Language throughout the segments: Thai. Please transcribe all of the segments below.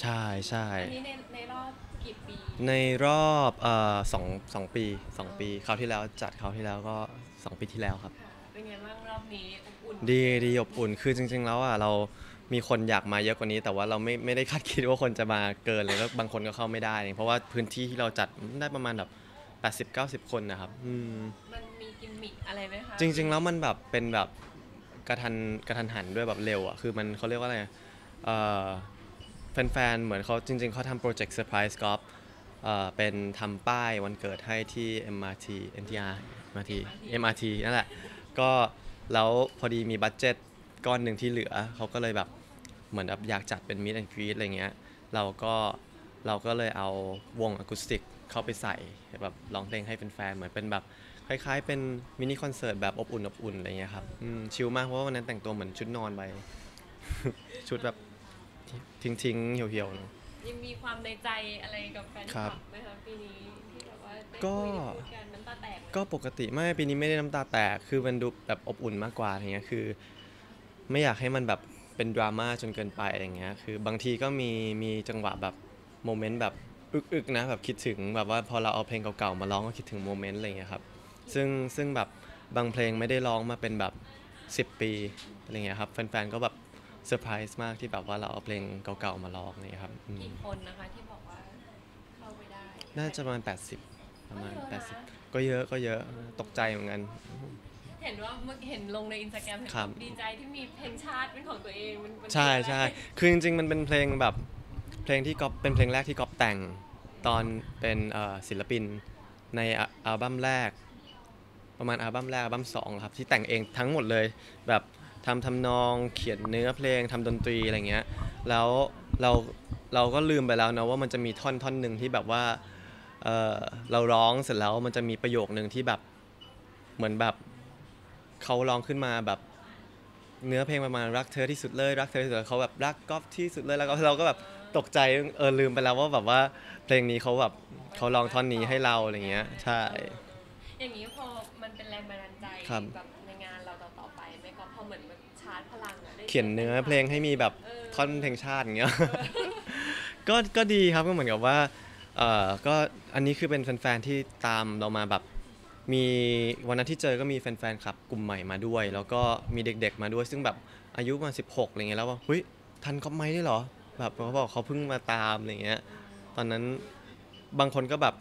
ใช่ใช่อันนี้ในในรอบกี่ปีในรอบเอ่อสองสองปีสองปีคราวที่แล้วจัดคราวที่แล้วก็สองปีที่แล้วครับ ค่ะเป็นไงบ้างรอบนี้อบอุ่นดีดีอบอุ่นคือจริง ๆ แล้วอะเรามีคนอยากมาเยอะกว่านี้ แต่ว่าเราไม่ไม่ได้คาดคิดว่าคนจะมาเกินเลยแล้วบางคนก็เข้าไม่ได้ เพราะว่าพื้นที่ที่เราจัดได้ประมาณแบบ 80-90 คนนะครับอืม มันมีกิมมิคอะไรไหมคะจริงๆ แล้วมันแบบเป็นแบบกระทันกระทันหันด้วยแบบเร็วอะคือมันเขาเรียกว่าอะไรเอ่อ แฟนๆ เหมือนเขาจริง ๆเขาทำโปรเจกต์เซอร์ไพรส์กอล์ฟเป็นทำป้ายวันเกิดให้ที่ MRT MTR MRT MRT นั่นแหละ ก็แล้วพอดีมีบัตเจ็ตก้อนหนึ่งที่เหลือ เขาก็เลยแบบเหมือนแบบอยากจัดเป็นมิดแอนด์กรีดอะไรเงี้ย เราก็เราก็เลยเอาวงอะคูสติกเข้าไปใส่แบบร้องเพลงให้แฟนๆ เหมือนเป็นแบบคล้ายๆ เป็นมินิคอนเสิร์ตแบบอบอุ่นอบอุ่นอะไรเงี้ยครับชิลมากเพราะว่าวันนั้นแต่งตัวเหมือนชุดนอนไป ชุดแบบ ทิ้งๆเหี่ยวๆเนอะ ยังมีความในใจอะไรกับแฟนคครัลับบไหมคะปีนี้ที่แบบว่าได้ก็คุยพูดกันน้ำตาแตกก็ปกติไม่ปีนี้ไม่ได้น้ำตาแตก คือมันดูแบบอบอุ่นมากกว่าอะไรเงี้ยคือ ไม่อยากให้มันแบบเป็นดราม่าจนเกินไปอะไรเงี้ยคือบางทีก็มีมีจังหวะแบบโมเมนต์แบบอึกๆนะแบบคิดถึงแบบว่าพอเราเอาเพลงเก่าๆมาร้องก็คิดถึงโมเมนต์อะไรเงี้ยครับซึ่งซึ่งแบบบางเพลงไม่ได้ร้องมาเป็นแบบ 10 ปีอะไรเงี้ยครับแฟนๆก็แบบ เซอร์ไพรส์มากที่แบบว่าเราเอาเพลงเก่าๆมาร้องอะไรเงี้ยครับอืมกี่คนนะคะที่บอกว่าเข้าไม่ได้ น่าจะประมาณ 80 ประมาณ ก็เยอะนะ 80 ก็เยอะก็เยอะตกใจเหมือนกัน เห็นว่าเมื่อเห็นลงในอินสตาแกรมเห็นครับ ดีใจที่มีเพลงชาติเป็นของตัวเองมันมันใช่คืออะไรใช่คือจริงๆ มันเป็นเพลงแบบเพลงที่ก๊อฟเป็นเพลงแรกที่ก๊อฟแต่งตอนเป็นเอ่อศิลปินในอัลอัลบั้มแรก ประมาณอัลบั้มแรกอัลบั้มสองครับที่แต่งเองทั้งหมดเลยแบบ ทำทำนองเขียนเนื้อเพลงทำดนตรีอะไรเงี้ยแล้วเราเราก็ลืมไปแล้วนะว่ามันจะมีท่อนท่อนหนึ่งที่แบบว่าเออเราร้องเสร็จแล้วมันจะมีประโยคหนึ่งที่แบบเหมือนแบบเขาร้องขึ้นมาแบบเนื้อเพลงประมาณรักเธอที่สุดเลยรักเธอที่สุดเขาแบบรักก๊อฟที่สุดเลยแล้วก็เราก็แบบตกใจเออลืมไปแล้วว่าแบบว่าเพลงนี้เขาแบบเขาลองท่อนนี้ให้เราอะไรเงี้ยใช่ อย่างนี้พอมันเป็นแรงบันดาลใจครับ แบบในงานเราต่อๆไปไหมก็พอเหมือนมันชาร์จพลังอะได้เขียนเนื้อเพลงให้มีแบบเออท่อนเพลงชาติอย่างเงี้ย ก็ก็ดีครับก็เหมือนกับว่าเออก็อันนี้คือเป็นแฟนๆที่ตามเรามาแบบมีวันนั้นที่เจอก็มีแฟนๆคลับกลุ่มใหม่มาด้วย แล้วก็มีเด็กๆมาด้วย ซึ่งแบบอายุประมาณ16อะไรเงี้ยแล้วว่าเฮ้ยทันก็ไหมได้เหรอแบบเขาบอกเขาเพิ่งมาตามอะไรเงี้ยตอนนั้นบางคนก็แบบ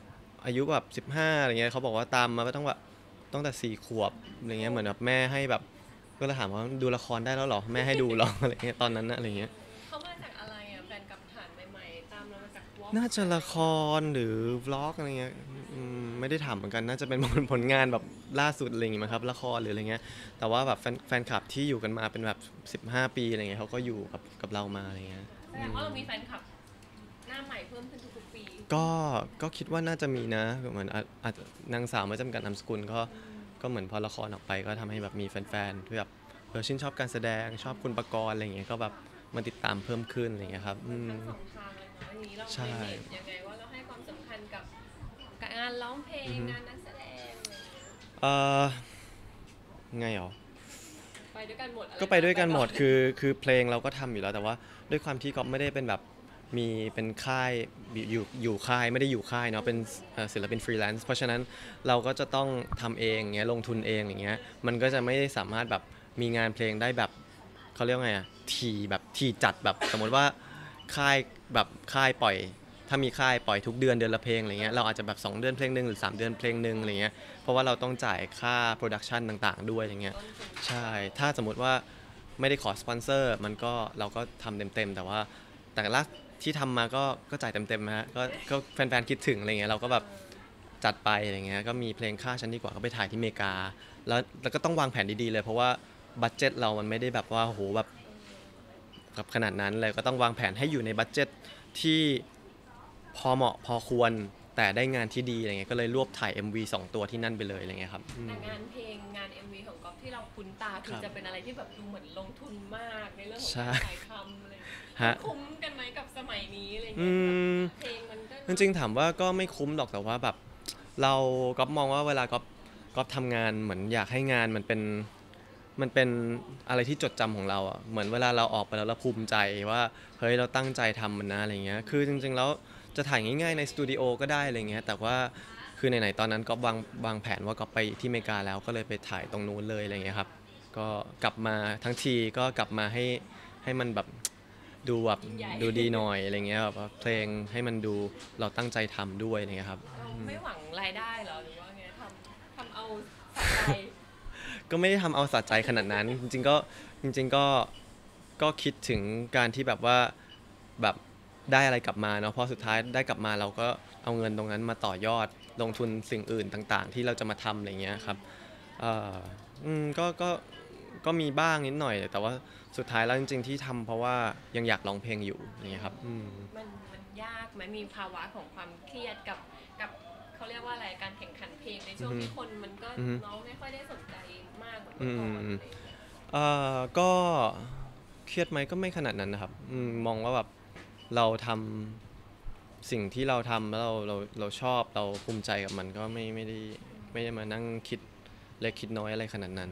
อายุแบบ15อะไรเงี้ยเขาบอกว่าตามมาก็ต้องแบบตั้งแต่สี่ขวบอะไรเงี้ยเหมือนแบบแม่ให้แบบก็เลยถามว่าดูละครได้แล้วเหรอแม่ให้ดูเหรออะไรเงี้ยตอนนั้นนะอะไรเงี้ยเขามาจากอะไรอะแฟนกับฐานใหม่ๆตามเรามาจากวอล์กน่าจะละครหรือวล็อกอะไรเงี้ยอืมไม่ได้ถามเหมือนกันน่าจะเป็นผลผลงานแบบล่าสุดอะไรอย่างงี้มั้งครับละครหรืออะไรเงี้ยแต่ว่าแบบแฟนแฟนคลับที่อยู่กันมาเป็นแบบ 15 ปีอะไรเงี้ยเขาก็อยู่กับกับเรามาอะไรเงี้ยแสดงว่าเรามีแฟนคลับ หน้าใหม่เพิ่มขึ้นทุกๆปี ก็ก็คิดว่าน่าจะมีนะเหมือนอาอาจจะนางสาวไม่จำกัดนามสกุลก็ก็เหมือนพอละครออกไปก็ทำให้แบบมีแฟนๆที่แบบเออชื่นชอบการแสดงชอบคุณประกรณ์อะไรเงี้ยก็แบบมาติดตามเพิ่มขึ้นอะไรเงี้ยครับอืม ทั้งสองทางเลยเนาะอย่างนี้เราใช่เมนยังไงว่าเราให้ความสำคัญกับกับงานร้องเพลงอือฮึงานนักแสดงอะไรอย่างเงี้ยเออไงหรอ ไปด้วยกันหมดอะรก็ไปด้วยกันหมดไปคือคือเพลงเราก็ทำอยู่แล้วแต่ว่า ด้วยความที่ก๊อฟไม่ได้เป็นแบบ มีเป็นค่ายอยู่อยู่ค่ายไม่ได้อยู่ค่ายเนาะเป็นศิลปินฟรีแลนซ์เพราะฉะนั้นเราก็จะต้องทำเองเงี้ยลงทุนเองอย่างเงี้ยมันก็จะไม่ได้สามารถแบบมีงานเพลงได้แบบเขาเรียกไงอะทีแบบทีจัดแบบสมมติว่าค่ายแบบค่ายปล่อย ถ้ามีค่ายปล่อยทุกเดือนเดือนละเพลงอะไรเงี้ยเราอาจจะแบบ 2 เดือนเพลงหนึ่งหรือ 3 เดือนเพลงหนึ่งอะไรเงี้ยเพราะว่าเราต้องจ่ายค่าโปรดักชันต่างๆ ด้วยอย่างเงี้ยใช่ถ้าสมมุติว่าไม่ได้ขอสปอนเซอร์มันก็เราก็ทำเต็มๆแต่ว่าแต่ละ ที่ทำมาก็ก็จ่ายเต็มๆนะฮะก็ก็แฟนๆคิดถึงอะไรเงี้ยเราก็แบบจัดไปอะไรเงี้ยก็มีเพลงค่าชั้นดีกว่าก็ไปถ่ายที่อเมริกา แล้วแล้วก็ต้องวางแผนดีๆเลย เพราะว่าบัตเจ็ตเรามันไม่ได้แบบว่าโหแบบกับขนาดนั้นเลยก็ต้องวางแผนให้อยู่ในบัตเจ็ตที่พอเหมาะพอควรแต่ได้งานที่ดีอะไรเงี้ยก็เลยรวบถ่าย MV สองตัวที่นั่นไปเลยอะไรเงี้ยครับอืมแต่งานเพลงงาน MV ของก๊อฟที่เราคุ้นตาคือครับจะเป็นอะไรที่แบบดูเหมือนลงทุนมากในเรื่องของใช่การถ่ายทำอะไรฮะคุ้มกันไหมกับสมัยนี้ อืมเพลงมันก็จริงๆถามว่าก็ไม่คุ้มหรอกแต่ว่าแบบ เราก็มองว่าเวลาก็ก็ทำงานเหมือนอยากให้งานมันเป็นมันเป็นอะไรที่จดจำของเราอะเหมือนเวลาเราออกไปแล้วเราภูมิใจว่าเฮ้ยเราตั้งใจทำมันนะอะไรเงี้ยคือจริงๆแล้วจะถ่ายง่ายๆในสตูดิโอก็ได้อะไรเงี้ยแต่ว่าคือไหนๆตอนนั้นก็วางวางแผนว่าก็ไปที่อเมริกาแล้วก็เลยไปถ่ายตรงนู้นเลยอะไรเงี้ยครับ ก็กลับมาทั้งทีก็กลับมาให้ให้มันแบบ ดูแบบยิ่งใหญ่ ดูดีหน่อยอะไรเงี้ยแบบว่าเพลงให้มันดูเราตั้งใจทำด้วยอะไรเงี้ยครับ เราไม่หวังรายได้เหรอหรือว่าไงทำทำเอาสะใจ ก็ไม่ได้ทำเอาสะใจขนาดนั้น จริงๆก็จริง ๆก็ก็คิดถึงการที่แบบว่าแบบได้อะไรกลับมาเนาะเพราะสุดท้ายได้กลับมาเราก็เอาเงินตรงนั้นมาต่อยอดลงทุนสิ่งอื่นต่าง ๆ ที่เราจะมาทำอะไรเงี้ยครับเอ่ออืมก็ก็ ก็มีบ้างนิดหน่อย แต่ว่าสุดท้ายแล้วจริง ๆ ที่ทำเพราะว่ายังอยากร้องเพลงอยู่อย่างเงี้ยครับอืม มันมันยากไหมมีภาวะของความเครียดกับกับเขาเรียกว่าอะไรการแข่งขันเพลงในช่วงอือฮึที่คนมันก็อือฮึน้องไม่ค่อยได้สนใจมากเหมือนเมื่อก่อนอืม อะไรอย่างเงี้ยเอ่อก็เครียดไหมก็ไม่ขนาดนั้นนะครับอืมมองว่าแบบเราทำสิ่งที่เราทำแล้วเราเราเราชอบเราภูมิใจกับมันก็ไม่ไม่ได้ไม่ได้มานั่งคิดเล็กคิดน้อยอะไรขนาดนั้น